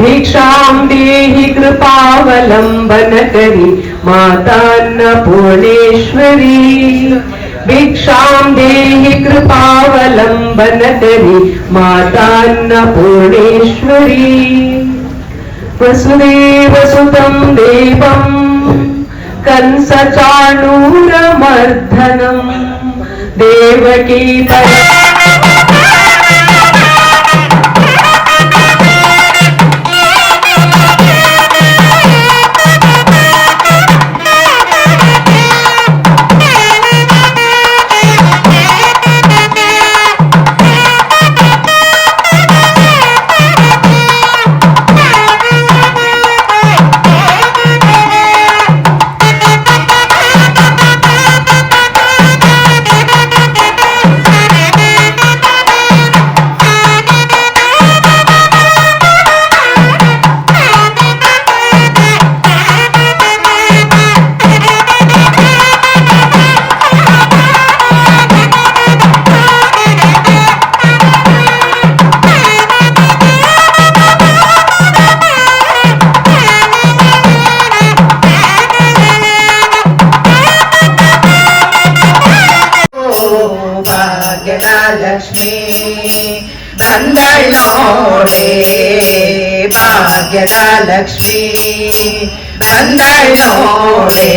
भिक्षां देहि कृपावलम्बन करि मातान्नपूर्णेश्वरी भिक्षां देहि कृपावलम्बन करि मातान्नपूर्णेश्वरी वसुदेवसुतं देवम् कंसचाणूरमर्धनम् देवकी ಲಕ್ಷ್ಮೀ ಬಂದಳೋಳೆ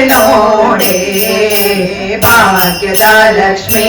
വെള്ളമോടെ ഭാഗ്യദാലക്ഷ്മി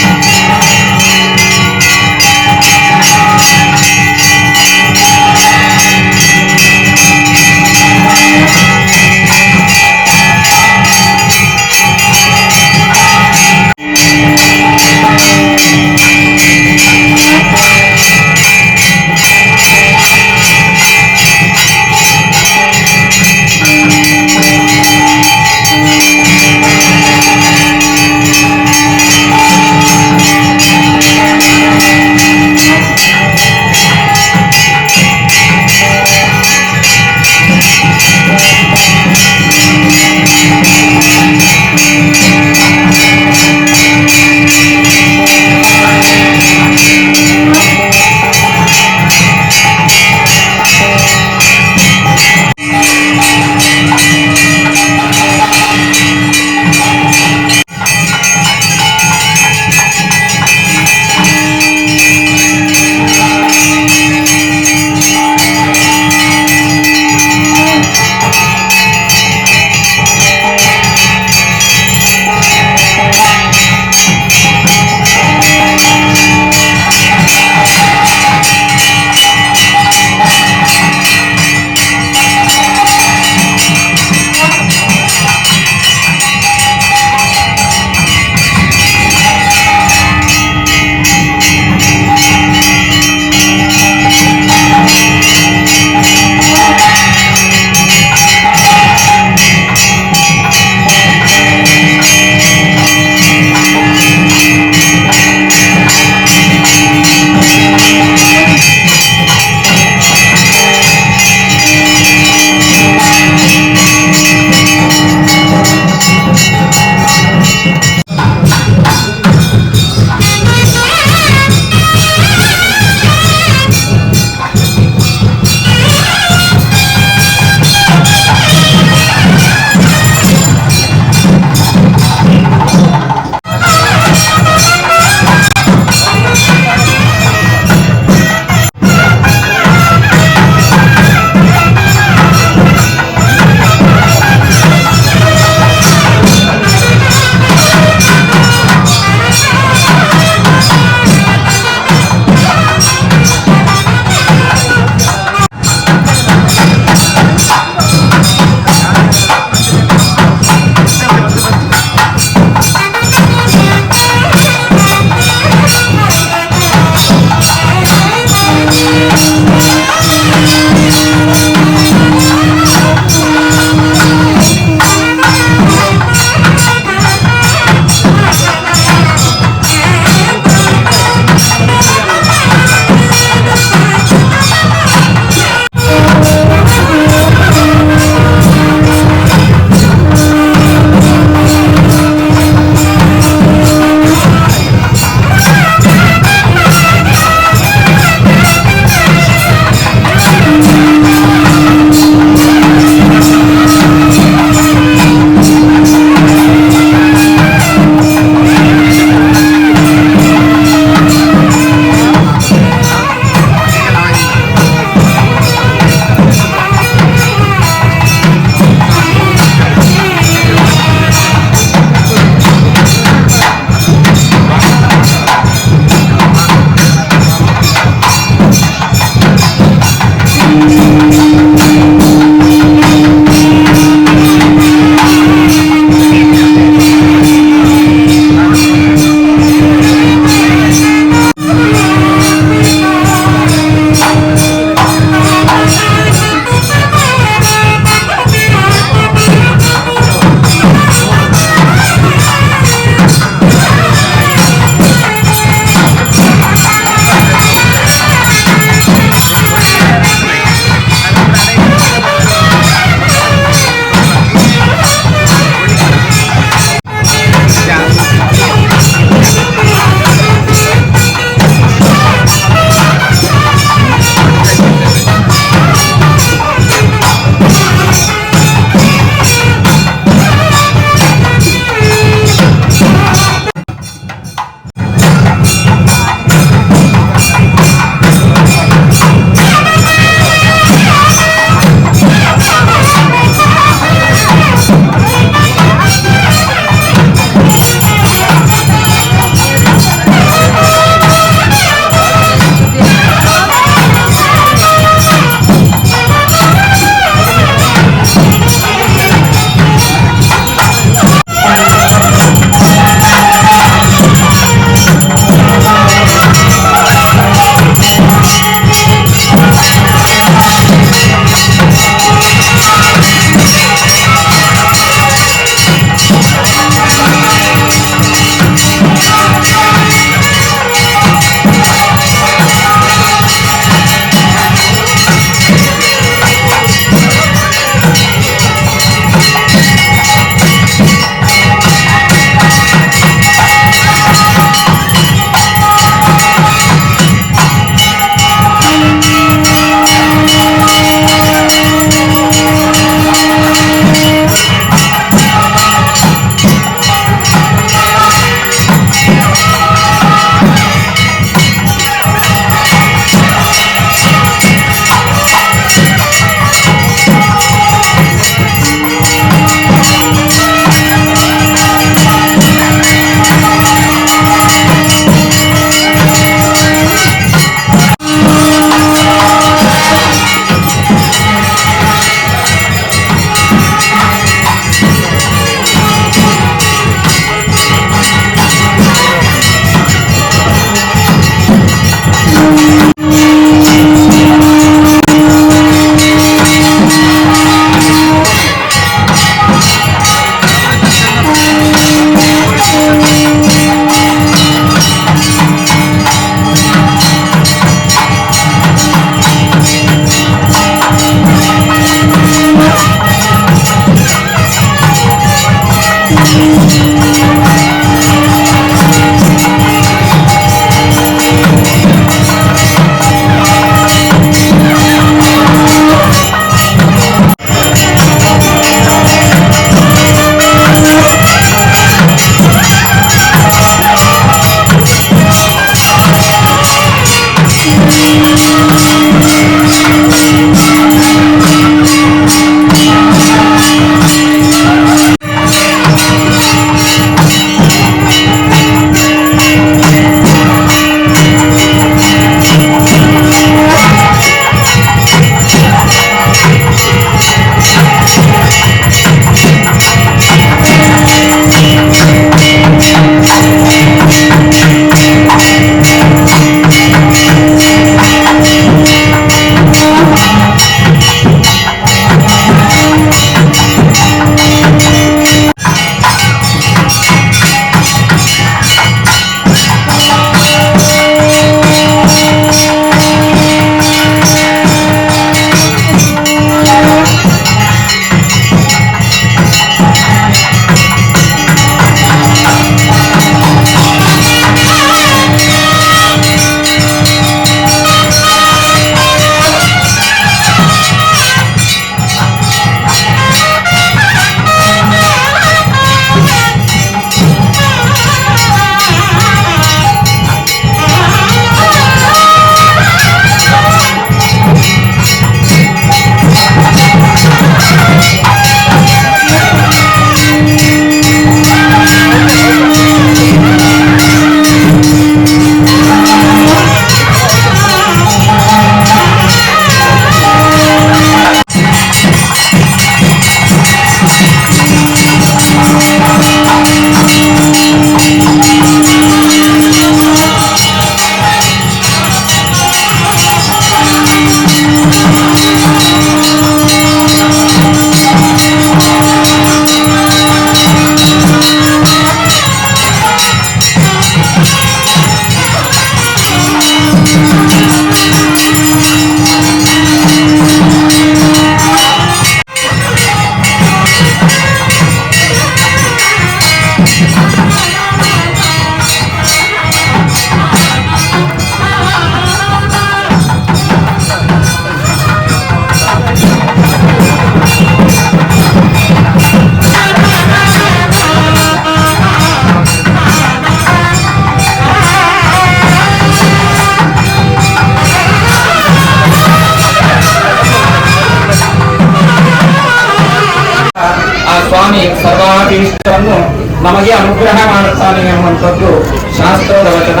ಸ್ವಾಮಿ ಸರ್ವಾಭೀಷ್ಟವನ್ನು ನಮಗೆ ಅನುಗ್ರಹ ಮಾಡುತ್ತಾನೆ ಎನ್ನುವಂಥದ್ದು ಶಾಸ್ತ್ರದ ವಚನ.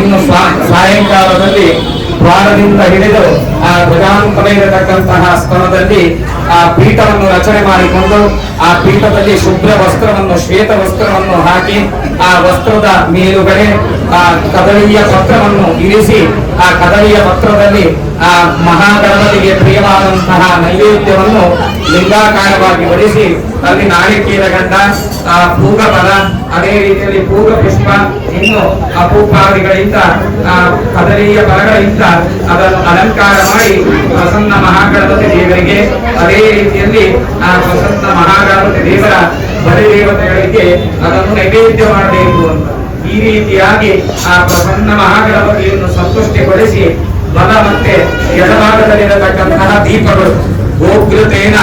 ಇನ್ನು ಸಾಯಂಕಾಲದಲ್ಲಿ ದ್ವಾರದಿಂದ ಹಿಡಿದು ಆ ಧ್ವಜಾಂತರ ಇರತಕ್ಕಂತಹ ಸ್ಥಳದಲ್ಲಿ ಆ ಪೀಠವನ್ನು ರಚನೆ ಮಾಡಿಕೊಂಡು ಆ ಪೀಠದಲ್ಲಿ ಶುಭ್ರ ವಸ್ತ್ರವನ್ನು, ಶ್ವೇತ ವಸ್ತ್ರವನ್ನು ಹಾಕಿ ಆ ವಸ್ತ್ರದ ಮೇಲುಗಡೆ ಆ ಕದಳಿಯ ಪತ್ರವನ್ನು ಇರಿಸಿ, ಆ ಕದಳಿಯ ಪತ್ರದಲ್ಲಿ ಆ ಮಹಾಗಣಪತಿಗೆ ಪ್ರಿಯವಾದಂತಹ ನೈವೇದ್ಯವನ್ನು ಲಿಂಗಾಕಾರವಾಗಿ ಬಡಿಸಿ ಅಲ್ಲಿ ನಾಳಿಕೀರ ಗಂಡ ಆ ಪೂಗಫಲ ಅದೇ ರೀತಿಯಲ್ಲಿ ಪೂಗ ಪುಷ್ಪ ಇನ್ನು ಅಪೂಪಾದಿಗಳಿಂದ, ಆ ಕದರಿಯ ಬಲಗಳಿಂದ ಅದನ್ನು ಅಲಂಕಾರ ಮಾಡಿ ಪ್ರಸನ್ನ ಮಹಾಗಣಪತಿ ದೇವರಿಗೆ, ಅದೇ ರೀತಿಯಲ್ಲಿ ಆ ಪ್ರಸನ್ನ ಮಹಾಗಣಪತಿ ದೇವರ ಬಲಿ ದೇವತೆಗಳಿಗೆ ಅದನ್ನು ನೈವೇದ್ಯ ಮಾಡಬೇಕು ಅಂತ. ಈ ರೀತಿಯಾಗಿ ಆ ಪ್ರಸನ್ನ ಮಹಾಗಣಪತಿಯನ್ನು ಸಂತುಷ್ಟಿಗೊಳಿಸಿ ಬಲ ಮತ್ತೆ ಎಡಭಾಗದಲ್ಲಿರತಕ್ಕಂತಹ ದೀಪಗಳು. ಗೋಕೃತೇನ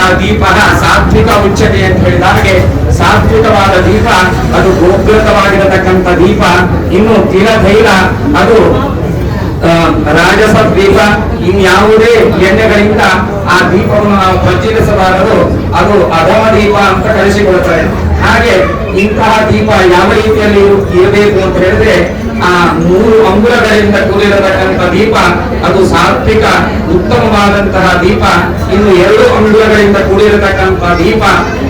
ಆ ದೀಪ ಸಾತ್ವಿಕ ಉಚ್ಚತೆ ಅಂತ ಹೇಳಿದ ಹಾಗೆ ಸಾತ್ವಿಕವಾದ ದೀಪ, ಅದು ಗೋಕೃತವಾಗಿರತಕ್ಕಂಥ ದೀಪ. ಇನ್ನು ತಿಲಧೈಲ ಅದು ರಾಜಸ ದೀಪ ಇನ್ಯಾವುದೇ ಎಣ್ಣೆಗಳಿಂದ ಆ ದೀಪವನ್ನು ನಾವು ಅದು ಅಧಮ ದೀಪ ಅಂತ ಕಳಿಸಿಕೊಳ್ತಾರೆ ಹಾಗೆ ಇಂತಹ ದೀಪ ಯಾವ ರೀತಿಯಲ್ಲಿ ಇರಬೇಕು ಅಂತ ಹೇಳಿದ್ರೆ ಆ ಮೂರು ಅಂಗುಲಗಳಿಂದ ಕೂಡಿರತಕ್ಕಂಥ ದೀಪ, ಅದು ಸಾತ್ವಿಕ, ಉತ್ತಮವಾದಂತಹ ದೀಪ. ಇನ್ನು ಎರಡು ಅಂಗುಲಗಳಿಂದ ಕೂಡಿರತಕ್ಕಂಥ ದೀಪ,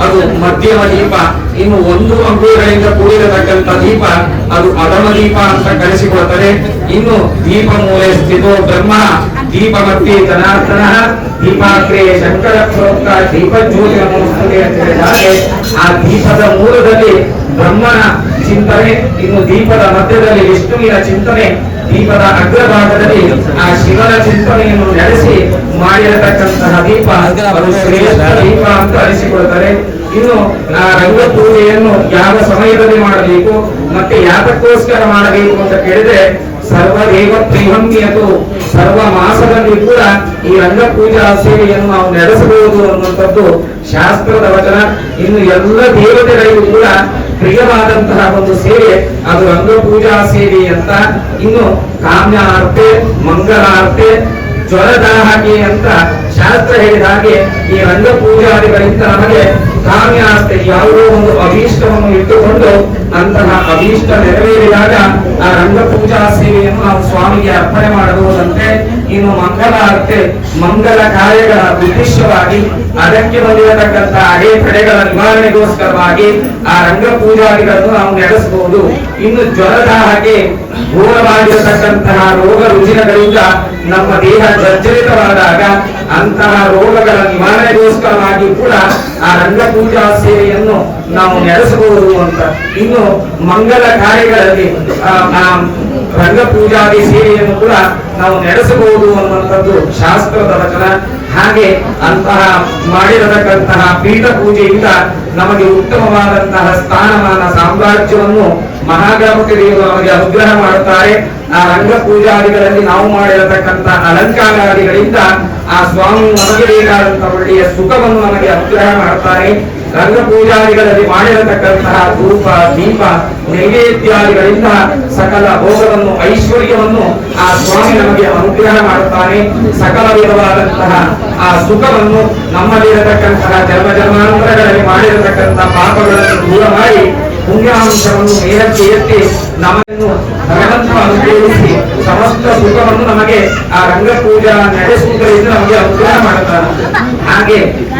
ಅದು ಮಧ್ಯಮ ದೀಪ. ಇನ್ನು ಒಂದು ಅಂಗುಲಗಳಿಂದ ಕೂಡಿರತಕ್ಕಂಥ ದೀಪ, ಅದು ಅಧಮ ದೀಪ ಅಂತ ಕಳಿಸಿಕೊಳ್ತಾರೆ ಇನ್ನು ದೀಪ ಮೂಲೆ ಸ್ಥಿತೋ ಬ್ರಹ್ಮ ದೀಪ ಮತ್ತೆ ಜನಾರ್ದನ ದೀಪಾಕ್ರಿಯ ಶಂಕರ ಪ್ರೋಕ್ತ ದೀಪ ಜ್ಯೋತಿ ಅಂತ ಆ ದೀಪದ ಮೂಲದಲ್ಲಿ ಬ್ರಹ್ಮನ ಚಿಂತನೆ, ಇನ್ನು ದೀಪದ ಮಧ್ಯದಲ್ಲಿ ವಿಷ್ಣುವಿನ ಚಿಂತನೆ, ದೀಪದ ಅಗ್ರಭಾಗದಲ್ಲಿ ಆ ಶಿವನ ಚಿಂತನೆಯನ್ನು ನಡೆಸಿ ಮಾಡಿರತಕ್ಕಂತಹ ದೀಪ ಶ್ರೇಷ್ಠ ದೀಪ ಅಂತ ಅನಿಸಿಕೊಳ್ತಾರೆ ಇನ್ನು ಆ ರಂಗ ಪೂಜೆಯನ್ನು ಯಾವ ಸಮಯದಲ್ಲಿ ಮಾಡಬೇಕು, ಮತ್ತೆ ಯಾತಕ್ಕೋಸ್ಕರ ಮಾಡಬೇಕು ಅಂತ ಕೇಳಿದ್ರೆ ಸರ್ವ ದೇವ ಪ್ರಿಹಮ್ಯತು ಸರ್ವ ಮಾಸದಲ್ಲಿ ಕೂಡ ಈ ರಂಗ ಪೂಜಾ ಸೇವೆಯನ್ನು ನಾವು ನಡೆಸಬಹುದು ಅನ್ನುವಂಥದ್ದು ಶಾಸ್ತ್ರದ ವಚನ. ಇನ್ನು ಎಲ್ಲ ದೇವತೆಗಳಿಗೂ ಕೂಡ ಪ್ರಿಯವಾದಂತಹ ಒಂದು ಸೇವೆ, ಅದು ರಂಗ ಪೂಜಾ ಸೇವೆ ಅಂತ. ಇನ್ನು ಕಾಮ್ಯಾರ್ತೆ ಜ್ವರದ ಹಾಗೆ ಅಂತ ಶಾಸ್ತ್ರ ಹೇಳಿದ ಹಾಗೆ ಈ ರಂಗ ಪೂಜಾದಿಗಳಿಂದ ನಮಗೆ ಕಾಮ್ಯಾಸ್ತೆ ಯಾವುದೋ ಒಂದು ಅಭೀಷ್ಟವನ್ನು ಇಟ್ಟುಕೊಂಡು ಅಂತಹ ಅಭೀಷ್ಟ ನೆರವೇರಿದಾಗ ಆ ರಂಗ ಪೂಜಾ ಸೇವೆಯನ್ನು ನಾವು ಸ್ವಾಮಿಗೆ ಅರ್ಪಣೆ ಮಾಡಬಹುದಂತೆ. ಇನ್ನು ಮಂಗಲ ಮಂಗಲಾರ್ತೆ ಮಂಗಲ ಕಾರ್ಯಗಳ ಉದ್ದೇಶವಾಗಿ, ಅದಕ್ಕೆ ಬಂದಿರತಕ್ಕಂಥ ಅಡೆತಡೆಗಳ ನಿವಾರಣೆಗೋಸ್ಕರವಾಗಿ ಆ ರಂಗ ಪೂಜಾದಿಗಳನ್ನು ನಾವು ನಡೆಸಬಹುದು. ಇನ್ನು ಜ್ವರದ ಹಾಗೆ ಘೋರವಾಗಿರತಕ್ಕಂತಹ ರೋಗ ರುಜಿನಗಳಿಂದ ನಮ್ಮ ದೇಹ ಜರ್ಜರಿತವಾದಾಗ ಅಂತಹ ರೋಗಗಳ ನಿವಾರಣೆಗೋಸ್ಕರವಾಗಿ ಕೂಡ ಆ ರಂಗ ಪೂಜಾ ಸೇವೆಯನ್ನು ನಾವು ನಡೆಸಬಹುದು ಅಂತ. ಇನ್ನು ಮಂಗಲ ಕಾರ್ಯಗಳಲ್ಲಿ ರಂಗ ಪೂಜಾದಿ ಸೇವೆಯನ್ನು ಕೂಡ ನಾವು ನಡೆಸಬಹುದು ಅನ್ನುವಂಥದ್ದು ಶಾಸ್ತ್ರದ ವಚನ. ಹಾಗೆ ಅಂತಹ ಮಾಡಿರತಕ್ಕಂತಹ ಪೀಠ ಪೂಜೆಯಿಂದ ನಮಗೆ ಉತ್ತಮವಾದಂತಹ ಸ್ಥಾನಮಾನ ಸಾಮ್ರಾಜ್ಯವನ್ನು ಮಹಾಗಣಪತಿ ದೇವರು ನಮಗೆ ಅನುಗ್ರಹ ಮಾಡುತ್ತಾರೆ. ಆ ರಂಗ ಪೂಜಾದಿಗಳಲ್ಲಿ ನಾವು ಮಾಡಿರತಕ್ಕಂಥ ಅಲಂಕಾರಾದಿಗಳಿಂದ ಆ ಸ್ವಾಮಿ ನಮಗೆ ಬೇಕಾದಂತಹ ಒಳ್ಳೆಯ ಸುಖವನ್ನು ನಮಗೆ ಅನುಗ್ರಹ ಮಾಡ್ತಾರೆ. ರಂಗ ಪೂಜಾದಿಗಳಲ್ಲಿ ಮಾಡಿರತಕ್ಕಂತಹ ಧೂಪ, ದೀಪ, ನೈವೇದ್ಯಾದಿಗಳಿಂದ ಸಕಲ ಭೋಗವನ್ನು, ಐಶ್ವರ್ಯವನ್ನು ಆ ಸ್ವಾಮಿ ನಮಗೆ ಅನುಗ್ರಹ ಮಾಡುತ್ತಾನೆ. ಸಕಲ ವಿಧವಾದಂತಹ ಆ ಸುಖವನ್ನು ನಮ್ಮಲ್ಲಿರತಕ್ಕಂತಹ ಜನ್ಮ ಜನ್ಮಾಂತರಗಳಲ್ಲಿ ಮಾಡಿರತಕ್ಕಂತಹ ಪಾಪಗಳನ್ನು ದೂರ ಮಾಡಿ ಪುಣ್ಯಾಂಶವನ್ನು ಮೇಲಕ್ಕೆ ಎತ್ತಿ ನಮ್ಮನ್ನು ಭಗವಂತನ ಅನುಗ್ರಹಿಸಿ ಸಮಸ್ತ ಸುಖವನ್ನು ನಮಗೆ ಆ ರಂಗ ಪೂಜಾ ನಡೆಸುವುದರಿಂದ ನಮಗೆ ಅನುಗ್ರಹ ಮಾಡುತ್ತಾನೆ ಹಾಗೆ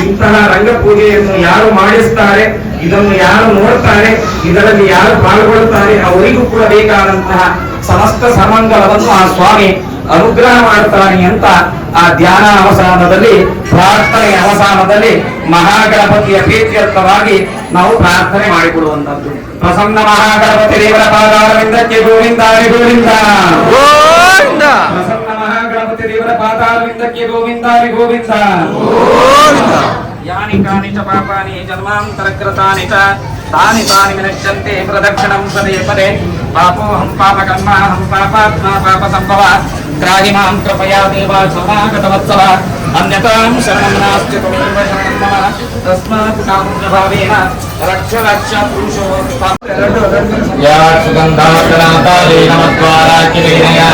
ಇಂತಹ ರಂಗ ಪೂಜೆಯನ್ನು ಯಾರು ಮಾಡಿಸ್ತಾರೆ, ಇದನ್ನು ಯಾರು ನೋಡ್ತಾರೆ, ಇದರಲ್ಲಿ ಯಾರು ಪಾಲ್ಗೊಳ್ಳುತ್ತಾರೆ, ಅವರಿಗೂ ಕೂಡ ಬೇಕಾದಂತಹ ಸಮಸ್ತ ಸಮಂಗಲವನ್ನು ಆ ಸ್ವಾಮಿ ಅನುಗ್ರಹ ಮಾಡ್ತಾನೆ ಅಂತ ಆ ಧ್ಯಾನ ಅವಸಾನದಲ್ಲಿ ಪ್ರಾರ್ಥನೆ ಅವಸಾನದಲ್ಲಿ ಮಹಾಗಣಪತಿಯ ಪ್ರೀತ್ಯರ್ಥವಾಗಿ ನಾವು ಪ್ರಾರ್ಥನೆ ಮಾಡಿಕೊಡುವಂತದ್ದು ಪ್ರಸನ್ನ ಮಹಾಗಣಪತಿ ದೇವರ ಪಾದಾರವಿಂದಕ್ಕೆ ಗೋವಿಂದ ಗೋವಿಂದ. ಗೋವಿಂದ. ಪ್ರಸನ್ನ ಮಹಾಗಣಪತಿ ದೇವರ ಪಾದಾರವಿಂದಕ್ಕೆ ಗೋವಿಂದ ಗೋವಿಂದ. ಯಾನಿ ಕಾನಿ ಚ ಪಾಪಾನಿ ಜನ್ಮಾಂತರಕೃತಾನಿ ಚ ತಾನಿ ತಾನಿ ವಿನಶ್ಯಂತೆ ಪ್ರದಕ್ಷಿಣಂ ಪದೇ ಪದೇ. ಪಾಪೋಹಂ ಪಾಪಕರ್ಮಾಹಂ ಪಾಪಾತ್ಮ ಪಾಪ ಸಂಭವ त्राहि मां कृपया देवा क्षमागतवत्सव अन्यतां शरणं नास्ति पूर्वशरणं मम तस्मात् कामुकभावेन रक्ष रक्ष पुरुषो या सुगन्धाग्रनाथालेन मत्वारा किलेनया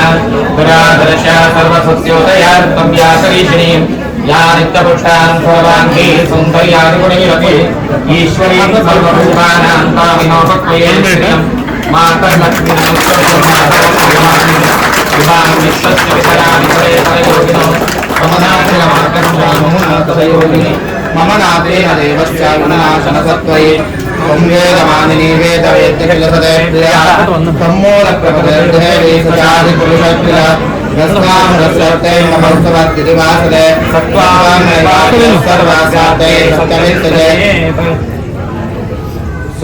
दुरादर्शा सर्वसत्योदयार्थं व्यासरीषिणीम् या नित्यपुष्टान् सर्वाङ्गी सुन्दर्यादिगुणिरपि ईश्वरी सर्वभूतानां तामिनोपक्वये श्रियम् మాతా లక్ష్మీ మమ నాథేన దేవశ్యామనాశన సత్వయే ంగేదమాని వేదవేద్రిలసదేమ్మోలక్రమదేర్ధేవేసుచారిపురుషత్రిలస్వామరస్వర్తైర్మస్తవద్దివాసదే సత్వామేవాసర్వాసాతే సత్యమిత్తదే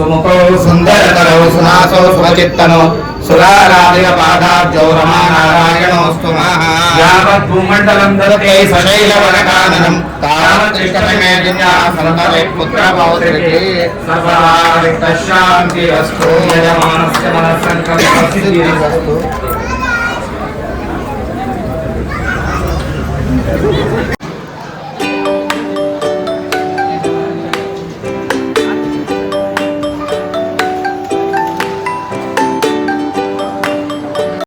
सत्यमित्यदे सुमुखौ सुन्दरतरौ सुनासौ सुवचित्तनो सुराराधिक पादाब्जौ रमानारायणोऽस्तु महा यावत् भूमण्डलं ददते सशैलवनकाननं तावत्तिष्ठमे जिन्यासनतले पुत्रपौत्रिके सर्वारिक्तशान्ति अस्तु यजमानस्य मनस्सङ्कल्पसिद्धिरस्तु